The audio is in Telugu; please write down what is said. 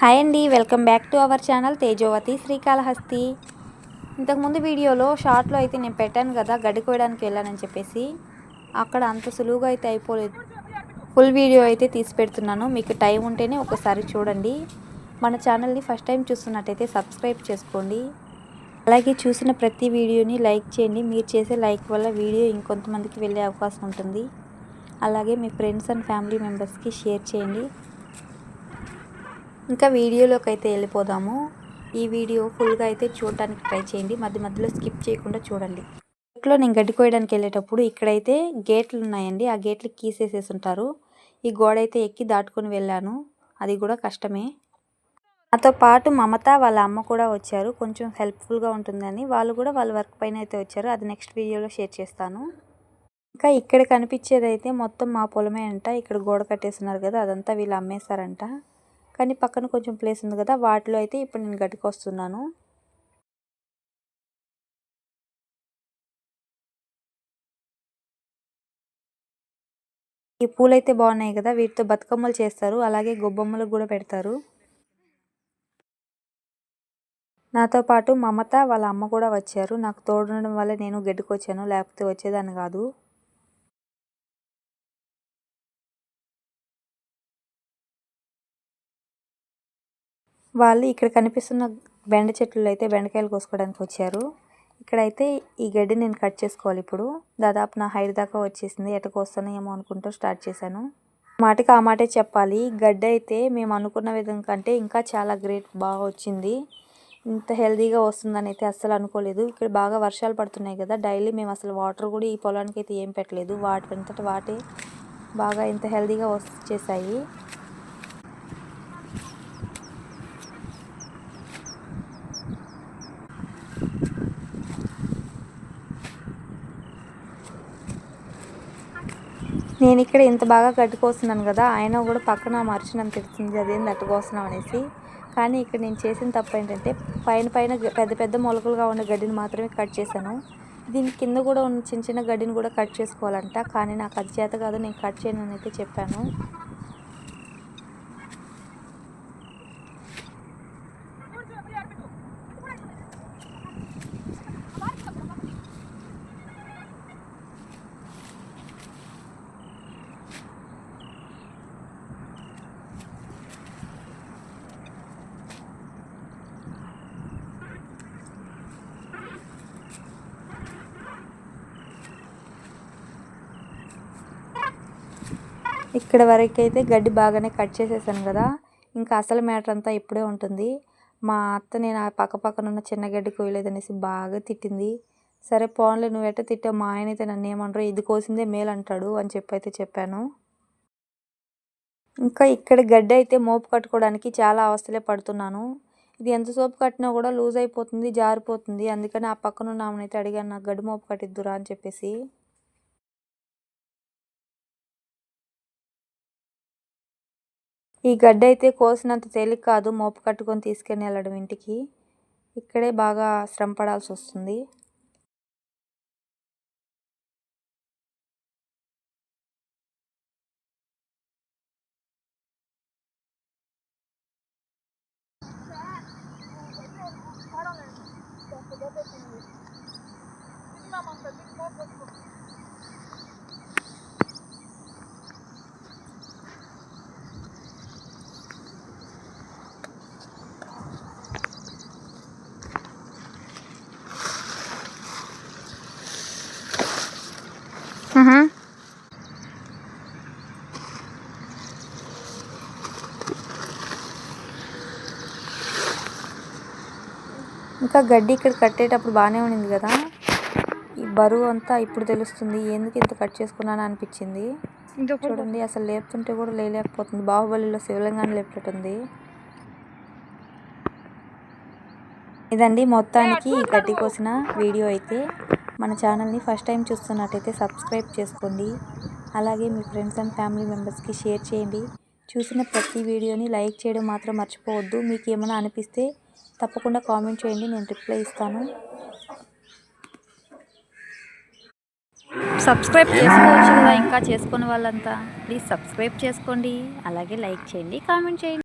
హాయ్ అండి welcome back to our channel Tejovathi Srikalahasti ఇంతకుముందు వీడియోలో షార్ట్లో అయితే నేను పెట్టాను కదా గడ్డి కోయడానికి వెళ్ళానని చెప్పేసి. అక్కడ అంత సులువుగా అయితే అయిపోలేదు. ఫుల్ వీడియో అయితే తీసి పెడుతున్నాను. మీకు టైం ఉంటేనే ఒకసారి చూడండి. మన ఛానల్ని ఫస్ట్ టైం చూస్తున్నట్టయితే సబ్స్క్రైబ్ చేసుకోండి. అలాగే చూసిన ప్రతి వీడియోని లైక్ చేయండి. మీరు చేసే లైక్ వల్ల వీడియో ఇంకొంతమందికి వెళ్ళే అవకాశం ఉంటుంది. అలాగే మీ ఫ్రెండ్స్ అండ్ ఫ్యామిలీ మెంబర్స్కి షేర్ చేయండి. ఇంకా వీడియోలోకి అయితే వెళ్ళిపోదాము. ఈ వీడియో ఫుల్గా అయితే చూడడానికి ట్రై చేయండి. మధ్య మధ్యలో స్కిప్ చేయకుండా చూడండి. ఇంట్లో నేను గడ్డి కోయడానికి వెళ్ళేటప్పుడు ఇక్కడైతే గేట్లు ఉన్నాయండి. ఆ గేట్లు కీసేసేసి ఉంటారు ఈ గోడ అయితే ఎక్కి దాటుకొని వెళ్ళాను. అది కూడా కష్టమే. నాతో పాటు మమత వాళ్ళ అమ్మ కూడా వచ్చారు. కొంచెం హెల్ప్ఫుల్గా ఉంటుందని. వాళ్ళు కూడా వాళ్ళ వర్క్ పైన అయితే వచ్చారు. అది నెక్స్ట్ వీడియోలో షేర్ చేస్తాను. ఇంకా ఇక్కడ కనిపించేది అయితే మొత్తం మా పొలమే అంట. ఇక్కడ గోడ కట్టేస్తున్నారు కదా అదంతా వీళ్ళు అమ్మేశారంట. కానీ పక్కన కొంచెం ప్లేస్ ఉంది కదా వాటిలో అయితే ఇప్పుడు నేను గడ్డికి వస్తున్నాను. ఈ పూలైతే బాగున్నాయి కదా వీటితో బతుకమ్మలు చేస్తారు అలాగే గొబ్బమ్మలు కూడా పెడతారు. నాతో పాటు మమత వాళ్ళ అమ్మ కూడా వచ్చారు నాకు తోడడం వల్ల నేను గడ్డికి వచ్చాను లేకపోతే వచ్చేదాన్ని కాదు. వాళ్ళు ఇక్కడ కనిపిస్తున్న బెండ చెట్లు అయితే బెండకాయలు కోసుకోవడానికి వచ్చారు. ఇక్కడైతే ఈ గడ్డి నేను కట్ చేసుకోవాలి ఇప్పుడు. దాదాపు నా హైట్ దాకా వచ్చేసింది. ఎట కోస్తాను ఏమో అనుకుంటూ స్టార్ట్ చేశాను. మాటకి ఆ మాటే చెప్పాలి. గడ్డి అయితే మేము అనుకున్న విధంగా కంటే ఇంకా చాలా గ్రేట్ బాగా వచ్చింది. ఇంత హెల్దీగా వస్తుందని అయితే అస్సలు అనుకోలేదు. ఇక్కడ బాగా వర్షాలు పడుతున్నాయి కదా. డైలీ మేము అసలు వాటర్ కూడా ఈ పొలానికి అయితే ఏం పెట్టలేదు. వాటి అంతటా వాటే బాగా ఇంత హెల్దీగా వచ్చేసాయి. నేను ఇక్కడ ఇంత బాగా కట్టుకోస్తున్నాను కదా ఆయన కూడా పక్కన మర్చినంత తిడుతుంది అదేంది అట్టుకోస్తున్నాం అనేసి. కానీ ఇక్కడ నేను చేసిన తప్పు ఏంటంటే పైన పైన పెద్ద పెద్ద మొలకలుగా ఉన్న గడ్డిని మాత్రమే కట్ చేశాను. దీని కింద కూడా ఉన్న చిన్న చిన్న గడ్డిని కూడా కట్ చేసుకోవాలంట. కానీ నాకు అది చేత కాదు నేను కట్ చేయను అయితే చెప్పాను. ఇక్కడ వరకు అయితే గడ్డి బాగానే కట్ చేసేసాను కదా. ఇంకా అసలు మ్యాటర్ అంతా ఇప్పుడే ఉంటుంది. మా అత్త నేను ఆ పక్క పక్కన ఉన్న చిన్న గడ్డి కోయలేదనేసి బాగా తిట్టింది. సరే పోన్లే నువ్వు ఎట్ట తిట్టావు? మా ఆయన అయితే నన్ను ఏమంటారు ఇది కోసిందే మేలు అంటాడు అని చెప్పి అయితే చెప్పాను. ఇంకా ఇక్కడ గడ్డి అయితే మోపు కట్టుకోవడానికి చాలా అవస్థలే పడుతున్నాను. ఇది ఎంత సోపు కట్టినా కూడా లూజ్ అయిపోతుంది జారిపోతుంది. అందుకని ఆ పక్కన ఉన్న ఆమెనైతే అడిగాను నాకు గడ్డి మోపు కట్టిద్దురా అని చెప్పేసి. ఈ గడ్డ అయితే కోసినంత తేలిక కాదు మోపు కట్టుకొని తీసుకెళ్ళి వెళ్ళడం ఇంటికి. ఇక్కడే బాగా శ్రమ పడాల్సి వస్తుంది. ఇంకా గడ్డి ఇక్కడ కట్టేటప్పుడు బాగానే ఉండింది కదా. ఈ బరువు అంతా ఇప్పుడు తెలుస్తుంది. ఎందుకు ఇంత కట్ చేసుకున్నాను అనిపించింది. చూడండి అసలు లేపుతుంటే కూడా లేలేకపోతుంది బాహుబలిలో శివలింగాన్ని లేపేటట్టుంది ఇదండి మొత్తానికి ఈ గడ్డి కోసిన వీడియో అయితే. మన ఛానల్ని ఫస్ట్ టైం చూస్తున్నట్టయితే సబ్స్క్రైబ్ చేసుకోండి. అలాగే మీ ఫ్రెండ్స్ అండ్ ఫ్యామిలీ మెంబర్స్కి షేర్ చేయండి. చూసిన ప్రతి వీడియోని లైక్ చేయడం మాత్రం మర్చిపోవద్దు. మీకు ఏమైనా అనిపిస్తే తప్పకుండా కామెంట్ చేయండి నేను రిప్లై ఇస్తాను. సబ్స్క్రైబ్ చేసుకోవచ్చు కదా ఇంకా చేసుకున్న వాళ్ళంతా. ప్లీజ్ సబ్స్క్రైబ్ చేసుకోండి అలాగే లైక్ చేయండి కామెంట్ చేయండి.